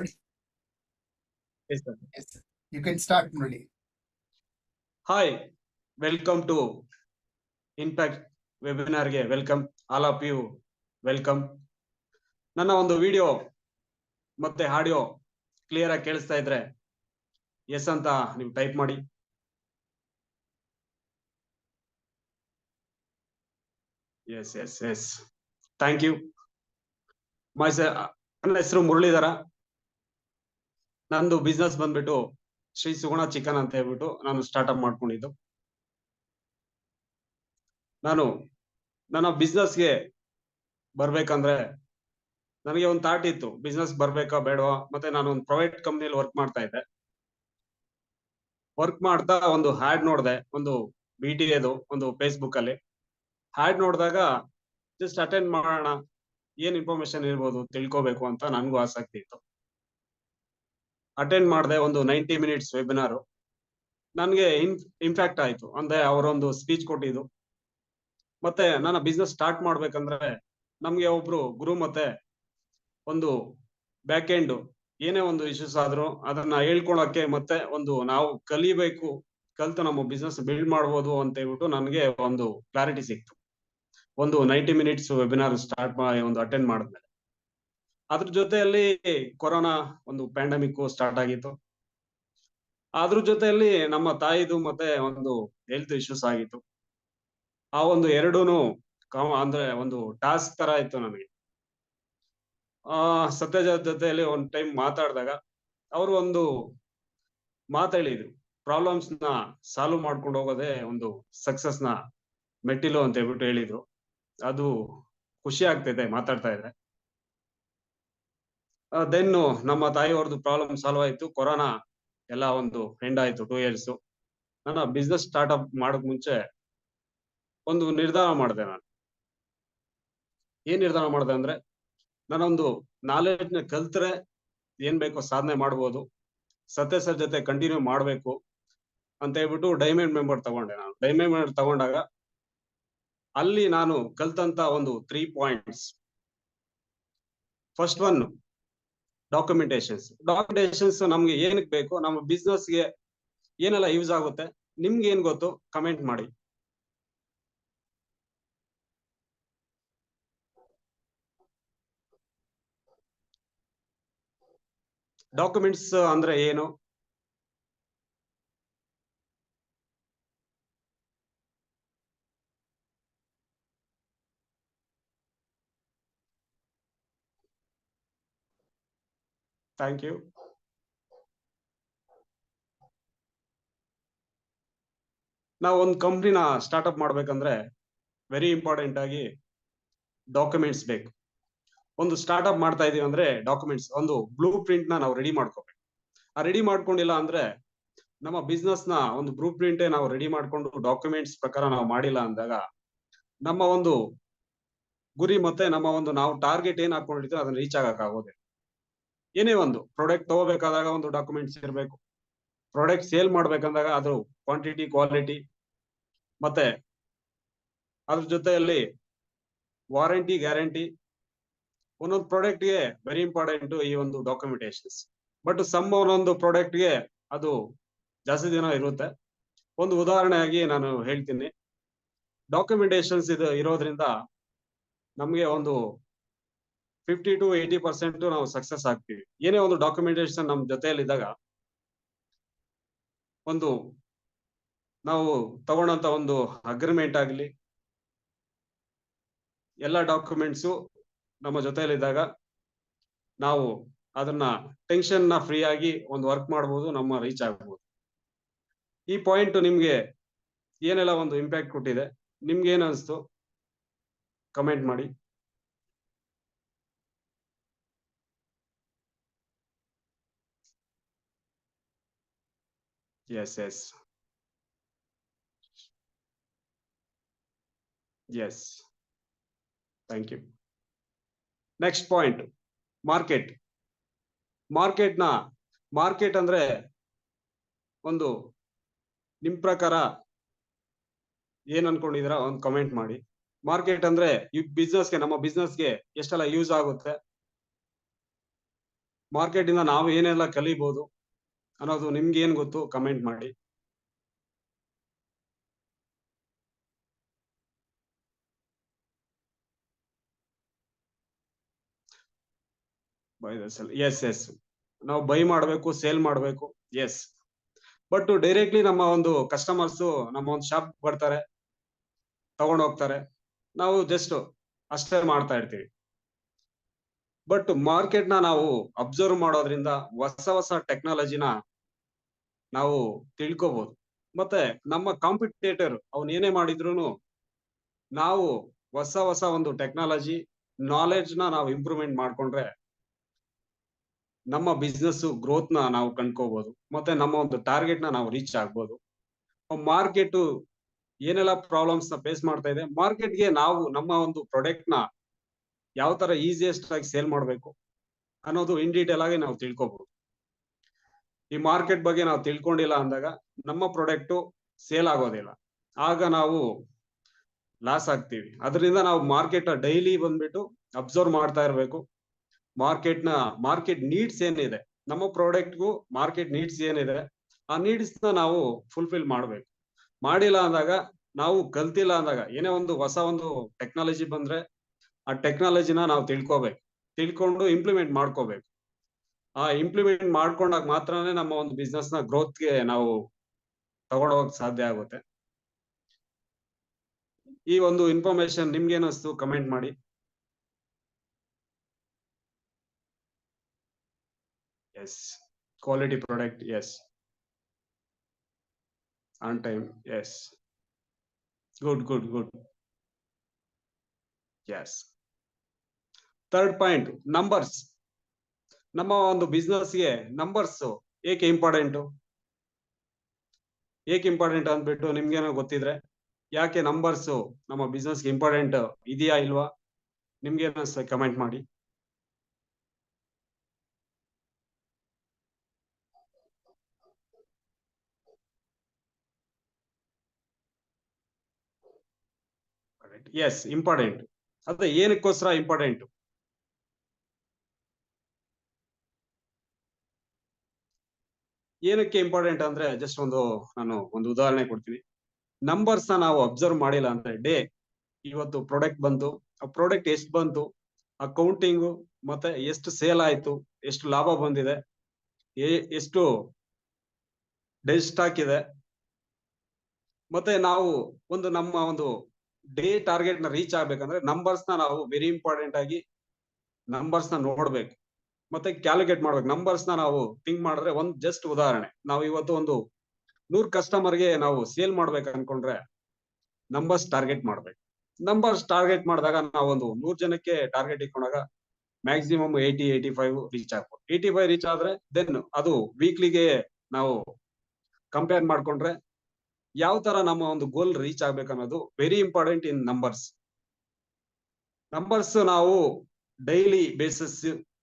Yes, sir. Yes, you can start, Murali. Hi welcome to impact ವೆಬಿನಾರ್ಗೆ welcome all of you welcome ನನ್ನ ಒಂದು video ಮತ್ತೆ audio clear ಆಗಿ ಕೇಳಿಸ್ತಾ ಇದ್ರೆ S ಅಂತ ನೀವು ಟೈಪ್ ಮಾಡಿ. Yes yes yes thank you my ನನ್ನ ಹೆಸರು ಮುರಳೀಧರ. ನಂದು ಬಿಸ್ನೆಸ್ ಬಂದ್ಬಿಟ್ಟು ಶ್ರೀ ಸುಗುಣ ಚಿಕನ್ ಅಂತ ಹೇಳ್ಬಿಟ್ಟು ನಾನು ಸ್ಟಾರ್ಟ್ಅಪ್ ಮಾಡ್ಕೊಂಡಿದ್ದು. ನಾನು ನನ್ನ ಬಿಸ್ನೆಸ್ಗೆ ಬರ್ಬೇಕಂದ್ರೆ ನನಗೆ ಒಂದು ಥಾಟ್ ಇತ್ತು ಬಿಸ್ನೆಸ್ ಬರ್ಬೇಕಾ ಬೇಡವಾ? ಮತ್ತೆ ನಾನು ಒಂದು ಪ್ರೈವೇಟ್ ಕಂಪ್ನಿಯಲ್ಲಿ ವರ್ಕ್ ಮಾಡ್ತಾ ಇದ್ದೆ. ವರ್ಕ್ ಮಾಡ್ತಾ ಒಂದು ಹ್ಯಾಡ್ ನೋಡಿದೆ, ಒಂದು ಬಿ ಟಿ ಎದು ಒಂದು ಫೇಸ್ಬುಕ್ ಅಲ್ಲಿ. ಹ್ಯಾಡ್ ನೋಡಿದಾಗ ಜಸ್ಟ್ ಅಟೆಂಡ್ ಮಾಡೋಣ, ಏನ್ ಇನ್ಫಾರ್ಮೇಶನ್ ಇರ್ಬೋದು ತಿಳ್ಕೊಬೇಕು ಅಂತ ನನಗೂ ಆಸಕ್ತಿ ಇತ್ತು. ಅಟೆಂಡ್ ಮಾಡಿದೆ ಒಂದು ನೈಂಟಿ ಮಿನಿಟ್ಸ್ ವೆಬಿನಾರು ನನಗೆ ಇನ್ ಇಂಪ್ಯಾಕ್ಟ್ ಆಯ್ತು. ಅಂದ್ರೆ ಅವರೊಂದು ಸ್ಪೀಚ್ ಕೊಟ್ಟಿದ್ದು. ಮತ್ತೆ ನನ್ನ ಬಿಸ್ನೆಸ್ ಸ್ಟಾರ್ಟ್ ಮಾಡ್ಬೇಕಂದ್ರೆ ನಮಗೆ ಒಬ್ರು ಗುರು ಮತ್ತೆ ಒಂದು ಬ್ಯಾಕ್ ಎಂಡ್ ಏನೇ ಒಂದು ಇಶ್ಯೂಸ್ ಆದ್ರೂ ಅದನ್ನ ಹೇಳ್ಕೊಳಕ್ಕೆ ಮತ್ತೆ ಒಂದು ನಾವು ಕಲಿಬೇಕು, ಕಲ್ತು ನಮ್ಮ ಬಿಸ್ನೆಸ್ ಬಿಲ್ಡ್ ಮಾಡ್ಬೋದು ಅಂತ ಹೇಳ್ಬಿಟ್ಟು ನನಗೆ ಒಂದು ಕ್ಲಾರಿಟಿ ಸಿಕ್ತು. ಒಂದು ನೈಂಟಿ ಮಿನಿಟ್ಸ್ ವೆಬಿನಾರ್ ಸ್ಟಾರ್ಟ್ ಮಾಡಿ ಒಂದು ಅಟೆಂಡ್ ಮಾಡಿದ್ಮೇಲೆ. ಅದ್ರ ಜೊತೆಯಲ್ಲಿ ಕೊರೋನಾ ಒಂದು ಪ್ಯಾಂಡಮಿಕ್ ಸ್ಟಾರ್ಟ್ ಆಗಿತ್ತು. ಅದ್ರ ಜೊತೆಯಲ್ಲಿ ನಮ್ಮ ತಾಯಿದು ಮತ್ತೆ ಒಂದು ಹೆಲ್ತ್ ಇಶ್ಯೂಸ್ ಆಗಿತ್ತು. ಆ ಒಂದು ಎರಡೂನು ಅಂದ್ರೆ ಒಂದು ಟಾಸ್ಕ್ ತರ ಇತ್ತು ನನಗೆ ಆ ಸತ್ಯಜ ಜೊತೆಯಲ್ಲಿ ಒಂದ್ ಟೈಮ್ ಮಾತಾಡಿದಾಗ ಅವರು ಒಂದು ಮಾತಾಡಿದ್ರು ಪ್ರಾಬ್ಲಮ್ಸ್ನ ಸಾಲ್ವ್ ಮಾಡ್ಕೊಂಡು ಹೋಗೋದೇ ಒಂದು ಸಕ್ಸಸ್ನ ಮೆಟ್ಟಿಲು ಅಂತ ಹೇಳ್ಬಿಟ್ಟು ಹೇಳಿದ್ರು. ಅದು ಖುಷಿ ಆಗ್ತಿದೆ ಮಾತಾಡ್ತಾ ಇದ್ರೆ. ದೆನ್ ನಮ್ಮ ತಾಯಿಯವ್ರದ್ದು ಪ್ರಾಬ್ಲಮ್ ಸಾಲ್ವ್ ಆಯ್ತು. ಕೊರೋನಾ ಎಲ್ಲ ಒಂದು ಎಂಡ್ ಆಯ್ತು ಟೂ ಇಯರ್ಸ್ ನನ್ನ ಬಿಸ್ನೆಸ್ ಸ್ಟಾರ್ಟ್ಅಪ್ ಮಾಡಕ್ ಮುಂಚೆ ಒಂದು ನಿರ್ಧಾರ ಮಾಡಿದೆ ನಾನು. ಏನ್ ನಿರ್ಧಾರ ಮಾಡಿದೆ ಅಂದ್ರೆ ನಾನೊಂದು ನಾಲೆಡ್ಜ್ನ ಕಲ್ತ್ರೆ ಏನ್ ಬೇಕೋ ಸಾಧನೆ ಮಾಡ್ಬೋದು. ಸತ್ಯ ಸರ್ ಜೊತೆ ಕಂಟಿನ್ಯೂ ಮಾಡ್ಬೇಕು ಅಂತ ಹೇಳ್ಬಿಟ್ಟು ಡೈಮಂಡ್ ಮೆಂಬರ್ ತಗೊಂಡೆ ನಾನು. ಡೈಮಂಡ್ ಮೆಂಬರ್ ತಗೊಂಡಾಗ ಅಲ್ಲಿ ನಾನು ಕಲ್ತಂತ ಒಂದು three points first one documentations documentations ನಮ್ಗೆ ಏನಕ್ಕೆ ಬೇಕು? ನಮ್ಮ ಬಿಸ್ನೆಸ್ಗೆ ಏನೆಲ್ಲ ಯೂಸ್ ಆಗುತ್ತೆ? ನಿಮ್ಗೆ ಏನ್ ಗೊತ್ತು? ಕಮೆಂಟ್ ಮಾಡಿ. ಡಾಕ್ಯುಮೆಂಟ್ಸ್ ಅಂದ್ರೆ ಏನು? ಥ್ಯಾಂಕ್ ಯು ನಾವು ಒಂದು ಕಂಪ್ನಿನ ಸ್ಟಾರ್ಟ್ಅಪ್ ಮಾಡ್ಬೇಕಂದ್ರೆ ವೆರಿ ಇಂಪಾರ್ಟೆಂಟ್ ಆಗಿ ಡಾಕ್ಯುಮೆಂಟ್ಸ್ ಬೇಕು. ಒಂದು ಸ್ಟಾರ್ಟ್ಅಪ್ ಮಾಡ್ತಾ ಇದೀವಿ ಅಂದ್ರೆ ಡಾಕ್ಯುಮೆಂಟ್ಸ್ ಒಂದು ಬ್ಲೂ ಪ್ರಿಂಟ್ನ ನಾವು ರೆಡಿ ಮಾಡ್ಕೋಬೇಕು. ಆ ರೆಡಿ ಮಾಡ್ಕೊಂಡಿಲ್ಲ ಅಂದ್ರೆ ನಮ್ಮ ಬಿಸ್ನೆಸ್ನ ಒಂದು ಬ್ಲೂ ಪ್ರಿಂಟ್ ನಾವು ರೆಡಿ ಮಾಡ್ಕೊಂಡು ಡಾಕ್ಯುಮೆಂಟ್ಸ್ ಪ್ರಕಾರ ನಾವು ಮಾಡಿಲ್ಲ ಅಂದಾಗ ನಮ್ಮ ಒಂದು ಗುರಿ ಮತ್ತೆ ನಮ್ಮ ಒಂದು ನಾವು ಟಾರ್ಗೆಟ್ ಏನ್ ಹಾಕೊಂಡಿರ್ತೀವಿ ಅದನ್ನ ರೀಚ್ ಆಗಕ್ ಆಗೋದಿಲ್ಲ. ಏನೇ ಒಂದು ಪ್ರಾಡಕ್ಟ್ ತಗೋಬೇಕಾದಾಗ ಒಂದು ಡಾಕ್ಯುಮೆಂಟ್ಸ್ ಇರಬೇಕು. ಪ್ರಾಡಕ್ಟ್ ಸೇಲ್ ಮಾಡ್ಬೇಕಂದಾಗ ಅದ್ರ ಕ್ವಾಂಟಿಟಿ ಕ್ವಾಲಿಟಿ ಮತ್ತೆ ಅದ್ರ ಜೊತೆಯಲ್ಲಿ ವಾರಂಟಿ ಗ್ಯಾರಂಟಿ ಒಂದೊಂದು ಪ್ರಾಡಕ್ಟ್ಗೆ ವೆರಿ ಇಂಪಾರ್ಟೆಂಟ್ ಈ ಒಂದು ಡಾಕ್ಯುಮೆಂಟೇಶನ್ಸ್ ಬಟ್ ಸಮ್ ಒಂದೊಂದು ಪ್ರಾಡಕ್ಟ್ಗೆ ಅದು ಜಾಸ್ತಿ ದಿನ ಇರುತ್ತೆ. ಒಂದು ಉದಾಹರಣೆಯಾಗಿ ನಾನು ಹೇಳ್ತೀನಿ. ಡಾಕ್ಯುಮೆಂಟೇಶನ್ಸ್ ಇದು ಇರೋದ್ರಿಂದ ನಮಗೆ ಒಂದು ಫಿಫ್ಟಿ ಟು ಏಯ್ಟಿ ಪರ್ಸೆಂಟ್ ನಾವು ಸಕ್ಸಸ್ ಆಗ್ತೀವಿ. ಏನೇ ಒಂದು ಡಾಕ್ಯುಮೆಂಟೇಶನ್ ನಮ್ಮ ಜೊತೆಯಲ್ಲಿ ಇದ್ದಾಗ ಒಂದು ನಾವು ತಗೊಂಡಂತ ಒಂದು ಅಗ್ರಿಮೆಂಟ್ ಆಗಲಿ, ಎಲ್ಲ ಡಾಕ್ಯುಮೆಂಟ್ಸು ನಮ್ಮ ಜೊತೆಯಲ್ಲಿದ್ದಾಗ ನಾವು ಅದನ್ನ ಟೆನ್ಷನ್ನ ಫ್ರೀ ಆಗಿ ಒಂದು ವರ್ಕ್ ಮಾಡ್ಬೋದು, ನಮ್ಮ ರೀಚ್ ಆಗ್ಬೋದು. ಈ ಪಾಯಿಂಟ್ ನಿಮ್ಗೆ ಏನೆಲ್ಲ ಒಂದು ಇಂಪ್ಯಾಕ್ಟ್ ಕೊಟ್ಟಿದೆ, ನಿಮ್ಗೆ ಏನ್ ಅನಿಸ್ತು? ಕಮೆಂಟ್ ಮಾಡಿ. Yes yes. Yes. Thank you next point market ಮಾರ್ಕೆಟ್ನ market ಅಂದ್ರೆ ಒಂದು ನಿಮ್ ಪ್ರಕಾರ ಏನ್ ಅನ್ಕೊಂಡಿದೀರಾ ಒಂದು ಕಮೆಂಟ್ ಮಾಡಿ. ಮಾರ್ಕೆಟ್ ಅಂದ್ರೆ ಬಿಸ್ನೆಸ್ಗೆ ನಮ್ಮ ಬಿಸ್ನೆಸ್ಗೆ ಎಷ್ಟೆಲ್ಲ ಯೂಸ್ ಆಗುತ್ತೆ. ಮಾರ್ಕೆಟ್ ಇಂದ ನಾವು ಏನೆಲ್ಲ ಕಲಿಬಹುದು ಅನ್ನೋದು ನಿಮ್ಗೆ ಏನ್ ಗೊತ್ತು ಕಮೆಂಟ್ ಮಾಡಿ. ಬೈ ಎಸ್ ಎಸ್ ನಾವು ಬೈ ಮಾಡಬೇಕು ಸೇಲ್ ಮಾಡಬೇಕು. ಎಸ್ ಬಟ್ ಡೈರೆಕ್ಟ್ಲಿ ನಮ್ಮ ಒಂದು ಕಸ್ಟಮರ್ಸ್ ನಮ್ಮ ಒಂದು ಶಾಪ್ ಬರ್ತಾರೆ, ತಗೊಂಡು ಹೋಗ್ತಾರೆ. ನಾವು ಜಸ್ಟ್ ಅಷ್ಟೇ ಮಾಡ್ತಾ ಇರ್ತೀವಿ. ಬಟ್ ಮಾರ್ಕೆಟ್ನ ನಾವು ಅಬ್ಸರ್ವ್ ಮಾಡೋದ್ರಿಂದ ಹೊಸ ಹೊಸ ಟೆಕ್ನಾಲಜಿನ ನಾವು ತಿಳ್ಕೊಬಹುದು ಮತ್ತೆ ನಮ್ಮ ಕಾಂಪಿಟೇಟರ್ ಅವನ್ ಏನೇ ಮಾಡಿದ್ರು ನಾವು ಹೊಸ ಹೊಸ ಒಂದು ಟೆಕ್ನಾಲಜಿ ನಾಲೆಡ್ಜ್ನ ನಾವು ಇಂಪ್ರೂವ್ಮೆಂಟ್ ಮಾಡ್ಕೊಂಡ್ರೆ ನಮ್ಮ ಬಿಸ್ನೆಸ್ ಗ್ರೋತ್ನ ನಾವು ಕಂಡ್ಕೋಬಹುದು ಮತ್ತೆ ನಮ್ಮ ಒಂದು ಟಾರ್ಗೆಟ್ನ ನಾವು ರೀಚ್ ಆಗ್ಬೋದು. ಮಾರ್ಕೆಟ್ ಏನೆಲ್ಲ ಪ್ರಾಬ್ಲಮ್ಸ್ನ ಫೇಸ್ ಮಾಡ್ತಾ ಇದೆ ಮಾರ್ಕೆಟ್ಗೆ ನಾವು ನಮ್ಮ ಒಂದು ಪ್ರಾಡಕ್ಟ್ನ ಯಾವ ತರ ಈಸಿಯೆಸ್ಟ್ ಆಗಿ ಸೇಲ್ ಮಾಡಬೇಕು ಅನ್ನೋದು ಇನ್ ಡೀಟೇಲ್ ಆಗಿ ನಾವು ತಿಳ್ಕೊಬಹುದು ಈ ಮಾರ್ಕೆಟ್ ಬಗ್ಗೆ ನಾವು ತಿಳ್ಕೊಂಡಿಲ್ಲ ಅಂದಾಗ ನಮ್ಮ ಪ್ರಾಡಕ್ಟ್ ಸೇಲ್ ಆಗೋದಿಲ್ಲ. ಆಗ ನಾವು ಲಾಸ್ ಆಗ್ತೀವಿ. ಅದರಿಂದ ನಾವು ಮಾರ್ಕೆಟ್ ಡೈಲಿ ಬಂದ್ಬಿಟ್ಟು ಅಬ್ಸರ್ವ್ ಮಾಡ್ತಾ ಇರಬೇಕು. ಮಾರ್ಕೆಟ್ನ ಮಾರ್ಕೆಟ್ ನೀಡ್ಸ್ ಏನಿದೆ, ನಮ್ಮ ಪ್ರಾಡಕ್ಟ್ಗೂ ಮಾರ್ಕೆಟ್ ನೀಡ್ಸ್ ಏನಿದೆ, ಆ ನೀಡ್ಸ್ನ ನಾವು ಫುಲ್ಫಿಲ್ ಮಾಡ್ಬೇಕು. ಮಾಡಿಲ್ಲ ಅಂದಾಗ ನಾವು ಕಲ್ತಿಲ್ಲ ಅಂದಾಗ, ಏನೇ ಒಂದು ಹೊಸ ಒಂದು ಟೆಕ್ನಾಲಜಿ ಬಂದ್ರೆ ಆ ಟೆಕ್ನಾಲಜಿನ ನಾವು ತಿಳ್ಕೊಬೇಕು. ತಿಳ್ಕೊಂಡು ಇಂಪ್ಲಿಮೆಂಟ್ ಮಾಡ್ಕೋಬೇಕು. ಆ ಇಂಪ್ಲಿಮೆಂಟ್ ಮಾಡ್ಕೊಂಡಾಗ ಮಾತ್ರನೇ ನಮ್ಮ ಒಂದು ಬಿಸ್ನೆಸ್ನ ಗ್ರೋತ್ಗೆ ನಾವು ತಗೊಂಡೋಗಕ್ ಸಾಧ್ಯ ಆಗುತ್ತೆ. ಈ ಒಂದು ಇನ್ಫಾರ್ಮೇಶನ್ ನಿಮ್ಗೆ ಏನಿಸ್ತು ಕಮೆಂಟ್ ಮಾಡಿ. Yes quality product yes on time yes good good good yes third point numbers ನಮ್ಮ ಒಂದು ಬಿಸ್ನೆಸ್ಗೆ ನಂಬರ್ಸ್ ಏಕೆ ಇಂಪಾರ್ಟೆಂಟ್ ಏಕೆ ಇಂಪಾರ್ಟೆಂಟ್ ಅಂದ್ಬಿಟ್ಟು ನಿಮ್ಗೇನೋ ಗೊತ್ತಿದ್ರೆ, ಯಾಕೆ ನಂಬರ್ಸ್ ನಮ್ಮ ಬಿಸ್ನೆಸ್ಗೆ ಇಂಪಾರ್ಟೆಂಟ್ ಇದೆಯಾ ಇಲ್ವಾ? ನಿಮ್ಗೇನೋ ಕಮೆಂಟ್ ಮಾಡಿ. ಎಸ್ ಇಂಪಾರ್ಟೆಂಟ್ ಅದೇ ಏನಕ್ಕೋಸ್ಕರ ಇಂಪಾರ್ಟೆಂಟ್ ಏನಕ್ಕೆ ಇಂಪಾರ್ಟೆಂಟ್ ಅಂದ್ರೆ ಜಸ್ಟ್ ಒಂದು, ನಾನು ಒಂದು ಉದಾಹರಣೆ ಕೊಡ್ತೀನಿ. ನಂಬರ್ಸ್ನ ನಾವು ಅಬ್ಸರ್ವ್ ಮಾಡಿಲ್ಲ ಅಂದ್ರೆ ಡೇ ಇವತ್ತು ಪ್ರಾಡಕ್ಟ್ ಬಂತು, ಆ ಪ್ರಾಡಕ್ಟ್ ಎಷ್ಟು ಬಂತು ಅಕೌಂಟಿಂಗು ಮತ್ತೆ ಎಷ್ಟು ಸೇಲ್ ಆಯ್ತು, ಎಷ್ಟು ಲಾಭ ಬಂದಿದೆ ಎಷ್ಟು ಡೆಡ್ ಸ್ಟಾಕ್ ಇದೆ. ಮತ್ತೆ ನಾವು ಒಂದು ನಮ್ಮ ಒಂದು ಡೇ ಟಾರ್ಗೆಟ್ನ ರೀಚ್ ಆಗ್ಬೇಕಂದ್ರೆ ನಂಬರ್ಸ್ನ ನಾವು ವೆರಿ ಇಂಪಾರ್ಟೆಂಟ್ ಆಗಿ ನಂಬರ್ಸ್ನ ನೋಡ್ಬೇಕು. ಮತ್ತೆ ಕ್ಯಾಲ್ಕುಲೇಟ್ ಮಾಡ್ಬೇಕು. ನಂಬರ್ಸ್ನ ನಾವು ಥಿಂಕ್ ಮಾಡಿದ್ರೆ ಒಂದ್ ಜಸ್ಟ್ ಉದಾಹರಣೆ. ನಾವು ಇವತ್ತು ಒಂದು ನೂರ್ ಕಸ್ಟಮರ್ಗೆ ನಾವು ಸೇಲ್ ಮಾಡ್ಬೇಕು ಅನ್ಕೊಂಡ್ರೆ ನಂಬರ್ಸ್ ಟಾರ್ಗೆಟ್ ಮಾಡ್ಬೇಕು. ನಂಬರ್ಸ್ ಟಾರ್ಗೆಟ್ ಮಾಡಿದಾಗ ನಾವು ಒಂದು ನೂರ್ ಜನಕ್ಕೆ ಟಾರ್ಗೆಟ್ ಇಟ್ಕೊಂಡಾಗ maximum eighty eighty five reach ಆಗ್ಬೋದು. ಏಯ್ಟಿ ಫೈವ್ ರೀಚ್ ಆದ್ರೆ ದೆನ್ ಅದು ವೀಕ್ಲಿಗೆ ನಾವು ಕಂಪೇರ್ ಮಾಡ್ಕೊಂಡ್ರೆ ಯಾವ ತರ ನಮ್ಮ ಒಂದು ಗೋಲ್ ರೀಚ್ ಆಗ್ಬೇಕು ಅನ್ನೋದು very important in numbers numbers ನಾವು ಡೈಲಿ ಬೇಸಿಸ್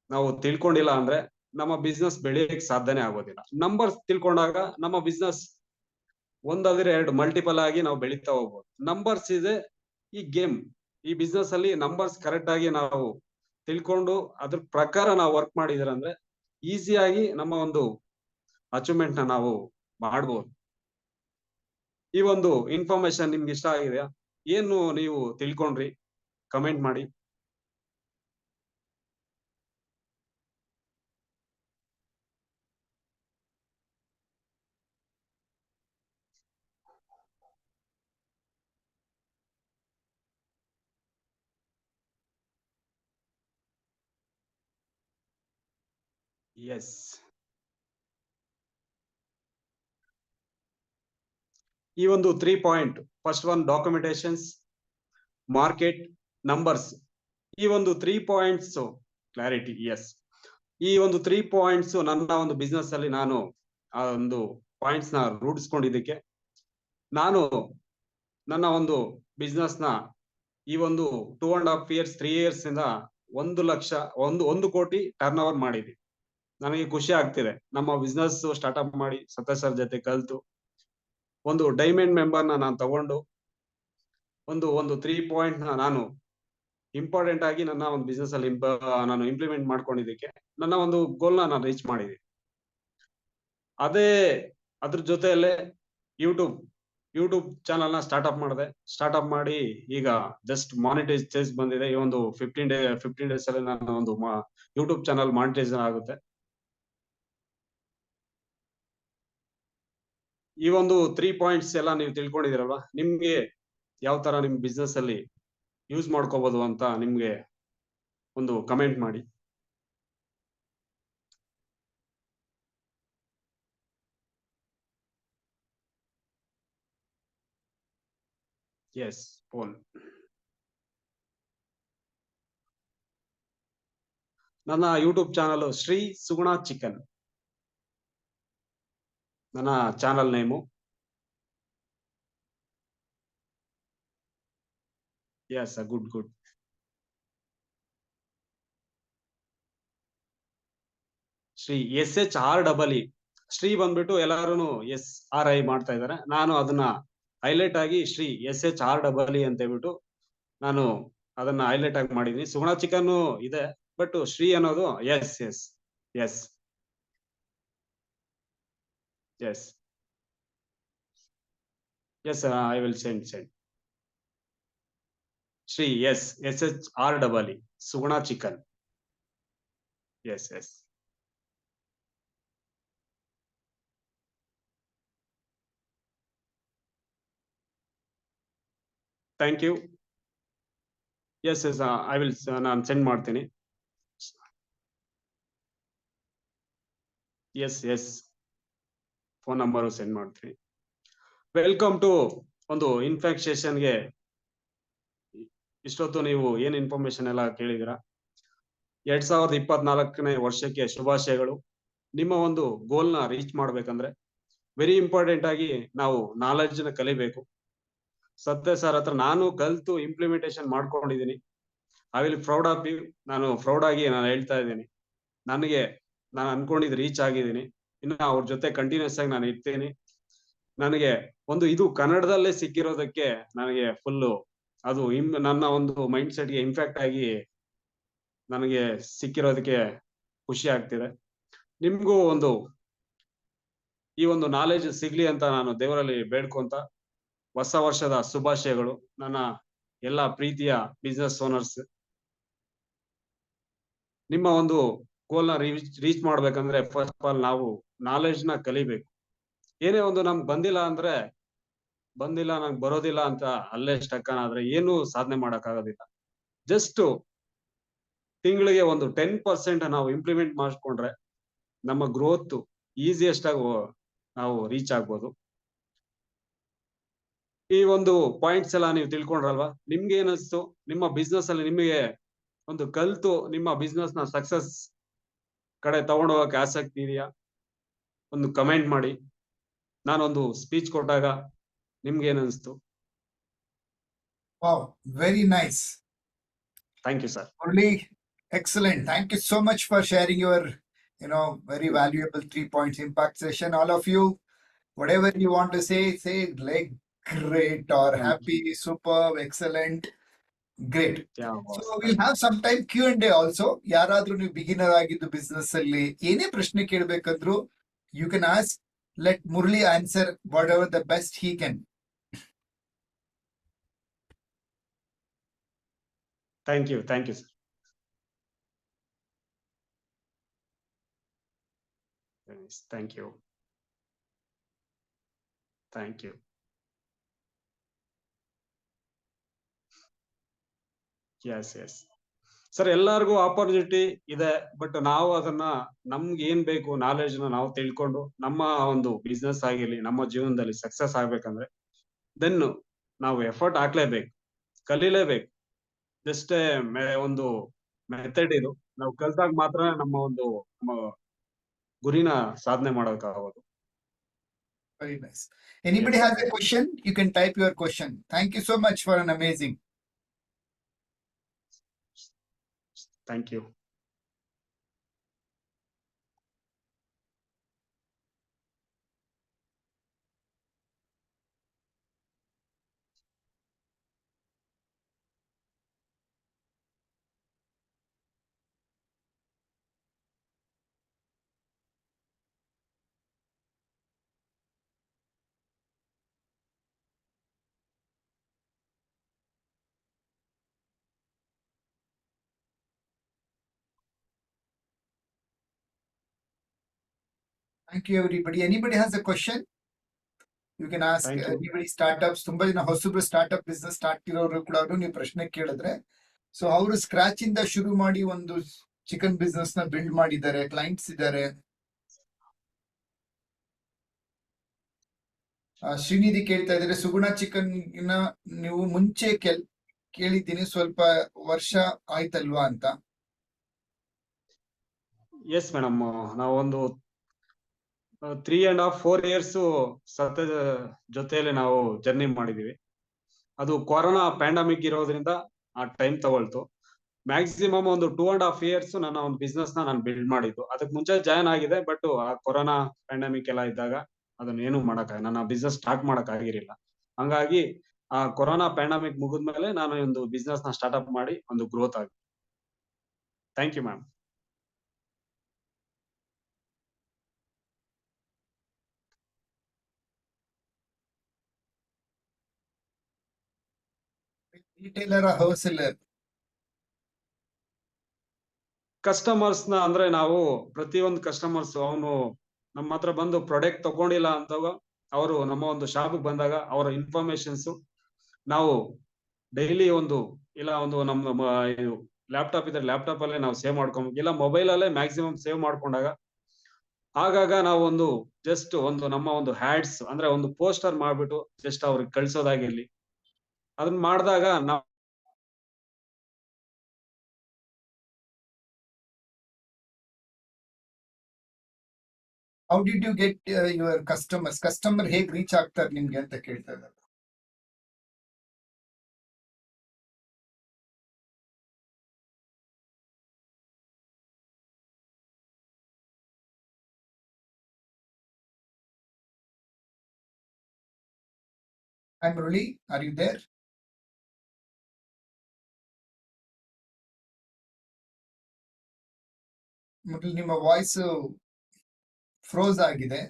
ನಾವು ತಿಳ್ಕೊಂಡಿಲ್ಲ ಅಂದ್ರೆ ನಮ್ಮ ಬಿಸ್ನೆಸ್ ಬೆಳೆಯಕ್ಕೆ ಸಾಧ್ಯನೇ ಆಗೋದಿಲ್ಲ. ನಂಬರ್ಸ್ ತಿಳ್ಕೊಂಡಾಗ ನಮ್ಮ ಬಿಸ್ನೆಸ್ ಒಂದಾದ್ರೆ ಎರಡು ಮಲ್ಟಿಪಲ್ ಆಗಿ ನಾವು ಬೆಳೀತಾ ಹೋಗ್ಬೋದು. ನಂಬರ್ಸ್ ಇದೆ ಈ ಗೇಮ್ ಈ ಬಿಸ್ನೆಸ್ ಅಲ್ಲಿ ನಂಬರ್ಸ್ ಕರೆಕ್ಟ್ ಆಗಿ ನಾವು ತಿಳ್ಕೊಂಡು ಅದ್ರ ಪ್ರಕಾರ ನಾವು ವರ್ಕ್ ಮಾಡಿದ್ರಂದ್ರೆ ಈಸಿಯಾಗಿ ನಮ್ಮ ಒಂದು ಅಚೀವ್ಮೆಂಟ್ನ ನಾವು ಮಾಡ್ಬೋದು. ಈ ಒಂದು ಇನ್ಫಾರ್ಮೇಶನ್ ನಿಮ್ಗೆ ಇಷ್ಟ ಆಗಿದೆಯಾ? ಏನು ನೀವು ತಿಳ್ಕೊಂಡ್ರಿ? ಕಮೆಂಟ್ ಮಾಡಿ. ಎಸ್ ಈ ಒಂದು three point first one documentations market numbers ಈ ಒಂದು ತ್ರೀ ಪಾಯಿಂಟ್ಸ್ ಕ್ಲಾರಿಟಿ ಎಸ್ ಈ ಒಂದು ತ್ರೀ ಪಾಯಿಂಟ್ಸ್ ನನ್ನ ಒಂದು ಬಿಸ್ನೆಸ್ ಅಲ್ಲಿ ನಾನು, ಆ ಒಂದು ಪಾಯಿಂಟ್ಸ್ನ ರೂಢಿಸ್ಕೊಂಡಿದ್ದಕ್ಕೆ, ನಾನು ನನ್ನ ಒಂದು ಬಿಸ್ನೆಸ್ನ ಈ ಒಂದು two and half years three years ಇಂದ ಒಂದು ಲಕ್ಷ, ಒಂದು ಒಂದು ಕೋಟಿ ಟರ್ನ್ ಓವರ್ ಮಾಡಿದ್ವಿ ನನಗೆ ಖುಷಿ ಆಗ್ತಿದೆ. ನಮ್ಮ ಬಿಸ್ನೆಸ್ ಸ್ಟಾರ್ಟ್ಅಪ್ ಮಾಡಿ ಸತೀಶ್ ಸರ್ ಜೊತೆ ಕಲ್ತು. ಒಂದು ಡೈಮಂಡ್ ಮೆಂಬರ್ನ ನಾನು ತಗೊಂಡು, ಒಂದು ಒಂದು ತ್ರೀ ಪಾಯಿಂಟ್ನ ನಾನು ಇಂಪಾರ್ಟೆಂಟ್ ಆಗಿ ನನ್ನ ಒಂದು ಬಿಸ್ನೆಸ್ ಅಲ್ಲಿ ನಾನು ಇಂಪ್ಲಿಮೆಂಟ್ ಮಾಡ್ಕೊಂಡಿದ್ದಕ್ಕೆ ನನ್ನ ಒಂದು ಗೋಲ್ ನಾನು ರೀಚ್ ಮಾಡಿದೀನಿ ಅದೇ ಅದ್ರ ಜೊತೆಯಲ್ಲೇ ಯೂಟ್ಯೂಬ್ ಯೂಟ್ಯೂಬ್ ಚಾನಲ್ನ ಸ್ಟಾರ್ಟ್ಅಪ್ ಮಾಡಿದೆ. ಸ್ಟಾರ್ಟ್ಅಪ್ ಮಾಡಿ ಈಗ ಜಸ್ಟ್ ಮಾನಿಟೈಸ್ ಬಂದಿದೆ. ಈ ಒಂದು ಫಿಫ್ಟೀನ್ ಡೇ ಫಿಫ್ಟೀನ್ ಡೇಸ್ ಅಲ್ಲಿ ನಾನು ಒಂದು ಯೂಟ್ಯೂಬ್ ಚಾನಲ್ ಮಾನಿಟೈಸ್ ಆಗುತ್ತೆ. ಈ ಒಂದು ತ್ರೀ ಪಾಯಿಂಟ್ಸ್ ಎಲ್ಲ ನೀವು ತಿಳ್ಕೊಂಡಿದಿರಲ್ವಾ ನಿಮ್ಗೆ ಯಾವ ತರ ನಿಮ್ ಬಿಸ್ನೆಸ್ ಅಲ್ಲಿ ಯೂಸ್ ಮಾಡ್ಕೋಬಹುದು ಅಂತ ನಿಮ್ಗೆ ಒಂದು ಕಮೆಂಟ್ ಮಾಡಿ. ಎಸ್ ಪೋಲ್ ನನ್ನ YouTube channel Shri Suguna chicken. ನನ್ನ channel name. Yes good good Shri S H R double E Shri ಬಂದ್ಬಿಟ್ಟು ಎಲ್ಲಾರು ಎಸ್ ಆರ್ ಐ ಮಾಡ್ತಾ ಇದ್ದಾರೆ ನಾನು ಅದನ್ನ ಹೈಲೈಟ್ ಆಗಿ Shri S H R double E ಅಂತ ಹೇಳ್ಬಿಟ್ಟು ನಾನು ಅದನ್ನ ಹೈಲೈಟ್ ಆಗಿ ಮಾಡಿದೀನಿ ಸುಗುಣ ಚಿಕನ್ ಇದೆ ಬಟ್ ಶ್ರೀ ಅನ್ನೋದು yes yes yes yes yes I will send send Shri S S H R double E Suguna chicken yes yes thank you yes yes I will ನಾನು send ಮಾಡ್ತೀನಿ S S Phone number send ಮಾಡ್ತೀನಿ. Welcome to ಒಂದು ಇನ್ಫೆಕ್ಷನ್ಗೆ ಇಷ್ಟೊತ್ತು ನೀವು ಏನ್ information ಎಲ್ಲ ಕೇಳಿದಿರ ಎರಡ್ ಸಾವಿರದ ಇಪ್ಪತ್ನಾಲ್ಕನೇ ವರ್ಷಕ್ಕೆ ಶುಭಾಶಯಗಳು. ನಿಮ್ಮ ಒಂದು ಗೋಲ್ನ ರೀಚ್ ಮಾಡ್ಬೇಕಂದ್ರೆ ವೆರಿ ಇಂಪಾರ್ಟೆಂಟ್ ಆಗಿ ನಾವು ನಾಲೆಡ್ಜ್ನ ಕಲಿಬೇಕು. ಸತ್ಯ ಸರ್ ಹತ್ರ ನಾನು ಕಲ್ತು ಇಂಪ್ಲಿಮೆಂಟೇಶನ್ ಮಾಡ್ಕೊಂಡಿದ್ದೀನಿ. I will proud of you ನಾನು ಪ್ರೌಡ್ ಆಗಿ ನಾನು ಹೇಳ್ತಾ ಇದ್ದೀನಿ. ನನಗೆ, ನಾನು ಅನ್ಕೊಂಡಿದ್ದು ರೀಚ್ ಆಗಿದ್ದೀನಿ. ಇನ್ನು ಅವ್ರ ಜೊತೆ ಕಂಟಿನ್ಯೂಸ್ ಆಗಿ ನಾನು ಇರ್ತೀನಿ. ನನಗೆ ಒಂದು ಇದು ಕನ್ನಡದಲ್ಲೇ ಸಿಕ್ಕಿರೋದಕ್ಕೆ ನನಗೆ ಫುಲ್ಲು ಅದು ಇಮ್ ನನ್ನ ಒಂದು ಮೈಂಡ್ ಸೆಟ್ಗೆ ಇಂಪ್ಯಾಕ್ಟ್ ಆಗಿ ನನಗೆ ಸಿಕ್ಕಿರೋದಕ್ಕೆ ಖುಷಿ ಆಗ್ತಿದೆ. ನಿಮ್ಗೂ ಒಂದು ಈ ಒಂದು ನಾಲೆಜ್ ಸಿಗ್ಲಿ ಅಂತ ನಾನು ದೇವರಲ್ಲಿ ಬೇಡ್ಕೊಂತ ಹೊಸ ವರ್ಷದ ಶುಭಾಶಯಗಳು. ನನ್ನ ಎಲ್ಲ ಪ್ರೀತಿಯ ಬಿಸ್ನೆಸ್ ಓನರ್ಸ್ ನಿಮ್ಮ ಒಂದು ಗೋಲ್ನ ರೀಚ್ ರೀಚ್ ಮಾಡ್ಬೇಕಂದ್ರೆ ಫಸ್ಟ್ ಆಫ್ ಆಲ್ ನಾವು ನಾಲೆಡ್ಜ್ನ ಕಲಿಬೇಕು. ಏನೇ ಒಂದು ನಮ್ಗೆ ಬಂದಿಲ್ಲ ಅಂದ್ರೆ, ಬಂದಿಲ್ಲ, ನಂಗೆ ಬರೋದಿಲ್ಲ ಅಂತ ಅಲ್ಲೇ ಸ್ಟಕ್ ಆದ್ರೆ ಏನು ಸಾಧನೆ ಮಾಡಕ್ ಆಗೋದಿಲ್ಲ ಜಸ್ಟ್ ತಿಂಗಳಿಗೆ ಒಂದು ಟೆನ್ ಪರ್ಸೆಂಟ್ ನಾವು ಇಂಪ್ಲಿಮೆಂಟ್ ಮಾಡಿಕೊಂಡ್ರೆ ನಮ್ಮ ಗ್ರೋತ್ ಈಸಿಯೆಸ್ಟ್ ಆಗಿ ನಾವು ರೀಚ್ ಆಗ್ಬೋದು. ಈ ಒಂದು ಪಾಯಿಂಟ್ಸ್ ಎಲ್ಲ ನೀವು ತಿಳ್ಕೊಂಡ್ರಲ್ವಾ? ನಿಮ್ಗೆ ಏನಿಸ್ತು ನಿಮ್ಮ ಬಿಸ್ನೆಸ್ ಅಲ್ಲಿ ನಿಮಗೆ ಒಂದು ಕಲ್ತು ನಿಮ್ಮ ಬಿಸ್ನೆಸ್ನ ಸಕ್ಸಸ್ ಕಡೆ ತಗೊಂಡೋಗಕ್ಕೆ ಆಸಕ್ತಿ ಇದೆಯಾ? ಒಂದು ಕಮೆಂಟ್ ಮಾಡಿ. ನಾನೊಂದು ಸ್ಪೀಚ್ ಕೊಟ್ಟಾಗ ನಿಮ್ಗೆ ಏನನ್ಸ್ತು? Very nice thank you sir only excellent thank you so much for sharing your you know very valuable three points impact session all of you whatever you want to say say like great or happy super excellent great so will have some time Q and A also ಯಾರಾದ್ರೂ ನೀವು beginner ಆಗಿದ್ದು business ಅಲ್ಲಿ ಏನೇ ಪ್ರಶ್ನೆ ಕೇಳಬೇಕಂದ್ರೂ You can ask, let Murli answer whatever the best he can. Thank you. Thank you, sir. Thank you. Thank you. Yes, yes. Sir ಎಲ್ಲರಿಗೂ opportunity ಇದೆ but ನಾವು ಅದನ್ನ ನಮ್ಗೆ ಏನ್ ಬೇಕು ನಾಲೆಜ್ನ ನಾವು ತಿಳ್ಕೊಂಡು ನಮ್ಮ ಒಂದು ಬಿಸ್ನೆಸ್ ಆಗಿರ್ಲಿ ನಮ್ಮ ಜೀವನದಲ್ಲಿ ಸಕ್ಸಸ್ ಆಗ್ಬೇಕಂದ್ರೆ ದೆನ್ ನಾವು ಎಫರ್ಟ್ ಹಾಕ್ಲೇಬೇಕು ಕಲೀಲೇಬೇಕು ಜಸ್ಟ್ ಒಂದು ಮೆಥಡ್ ಇದು ನಾವು ಕಲ್ತಾಗ ಮಾತ್ರ ನಮ್ಮ ಒಂದು ನಮ್ಮ ಗುರಿನ ಸಾಧನೆ ಮಾಡೋಕ್ಕಾಗೋದು Very nice. Anybody Yes. has a question? You can type your question. Thank you so much for an amazing. Thank you Thank you, everybody. Anybody has a question? You can ask anybody startups ತುಂಬಾ ಜನ ಹೊಸಬ್ರು startup business start ಇರೋರು ಕೂಡ ನೀವು ಪ್ರಶ್ನೆ ಕೇಳಿದ್ರೆ. So ಅವರು scratch ಇಂದ ಶುರು ಮಾಡಿ ಒಂದು ಚಿಕನ್ ಬಿಸ್ನೆಸ್ನ ಬಿಲ್ಡ್ ಮಾಡಿದ್ದಾರೆ ಕ್ಲೈಂಟ್ಸ್ ಇದ್ದಾರೆ. ಶ್ರೀನಿಧಿ ಕೇಳ್ತಾ ಇದ್ದಾರೆ ಸುಗುಣ ಚಿಕನ್ನ ನೀವು ಮುಂಚೆ ಕೆಲ್ ಕೇಳಿದ್ದೀನಿ ಸ್ವಲ್ಪ ವರ್ಷ ಆಯ್ತಲ್ವಾ ಅಂತ? ಎಸ್ ಮೇಡಮ್ ನಾವೊಂದು three and half four years Satya ಜೊತೆಯಲ್ಲಿ ನಾವು ಜರ್ನಿ ಮಾಡಿದೀವಿ. ಅದು ಕೊರೋನಾ ಪ್ಯಾಂಡಮಿಕ್ ಇರೋದ್ರಿಂದ ಆ ಟೈಮ್ ತಗೊಳ್ತು. ಮ್ಯಾಕ್ಸಿಮಮ್ ಒಂದು ಟೂ ಅಂಡ್ ಹಾಫ್ ಇಯರ್ಸ್ ನನ್ನ ಒಂದು ಬಿಸ್ನೆಸ್ನ ನಾನು ಬಿಲ್ಡ್ ಮಾಡಿದ್ದು. ಅದಕ್ಕೆ ಮುಂಚೆ ಜಾಯ್ನ್ ಆಗಿದೆ ಬಟ್ ಆ ಕೊರೋನಾ ಪ್ಯಾಂಡಮಿಕ್ ಎಲ್ಲ ಇದ್ದಾಗ ಅದನ್ನ ಏನು ಮಾಡಕ್ ನನ್ನ ಬಿಸ್ನೆಸ್ ಸ್ಟಾರ್ಟ್ ಮಾಡಕ್ ಆಗಿರಲಿಲ್ಲ. ಹಂಗಾಗಿ ಆ ಕೊರೋನಾ ಪ್ಯಾಂಡಮಿಕ್ ಮುಗಿದ್ಮೇಲೆ ನಾನು ಒಂದು ಬಿಸ್ನೆಸ್ನ ಸ್ಟಾರ್ಟ್ಅಪ್ ಮಾಡಿ ಒಂದು ಗ್ರೋತ್ ಆಗಿದೆ thank you ma'am retailer wholesaler ಕಸ್ಟಮರ್ಸ್ನ ಅಂದ್ರೆ ನಾವು ಪ್ರತಿಯೊಂದು ಕಸ್ಟಮರ್ಸ್ ಅವನು ನಮ್ಮ ಹತ್ರ ಬಂದು ಪ್ರಾಡಕ್ಟ್ ತಗೊಂಡಿಲ್ಲ ಅಂದಾಗ ಅವರು ನಮ್ಮ ಒಂದು ಶಾಪ್ ಬಂದಾಗ ಅವರ ಇನ್ಫಾರ್ಮೇಶನ್ಸ್ ನಾವು ಡೈಲಿ ಒಂದು ಇಲ್ಲ ಒಂದು ನಮ್ಮ ಲ್ಯಾಪ್ಟಾಪ್ ಇದ್ರೆ ಲ್ಯಾಪ್ಟಾಪ್ ಅಲ್ಲೇ ನಾವು ಸೇವ್ ಮಾಡ್ಕೊಬೇಕು ಇಲ್ಲ ಮೊಬೈಲ್ ಅಲ್ಲೇ ಮ್ಯಾಕ್ಸಿಮಮ್ ಸೇವ್ ಮಾಡ್ಕೊಂಡಾಗ ಆಗಾಗ ನಾವು ಒಂದು ಜಸ್ಟ್ ಒಂದು ನಮ್ಮ ಒಂದು ಹ್ಯಾಡ್ಸ್ ಅಂದ್ರೆ ಒಂದು ಪೋಸ್ಟರ್ ಮಾಡ್ಬಿಟ್ಟು ಜಸ್ಟ್ ಅವ್ರಿಗೆ ಕಳ್ಸೋದಾಗಿರ್ಲಿ. ಅದನ್ನ ಮಾಡಿದಾಗ ನಾವು how did you get your customers customer ಹೇಗ್ ರೀಚ್ ಆಗ್ತಾರೆ ನಿಮ್ಗೆ ಅಂತ ಕೇಳ್ತಾ ಇದ್ದಾರೆ. Hi Murali, are you there? Murali ನಿಮ್ಮ ವಾಯ್ಸ್ ಫ್ರೋಸ್ ಆಗಿದೆ.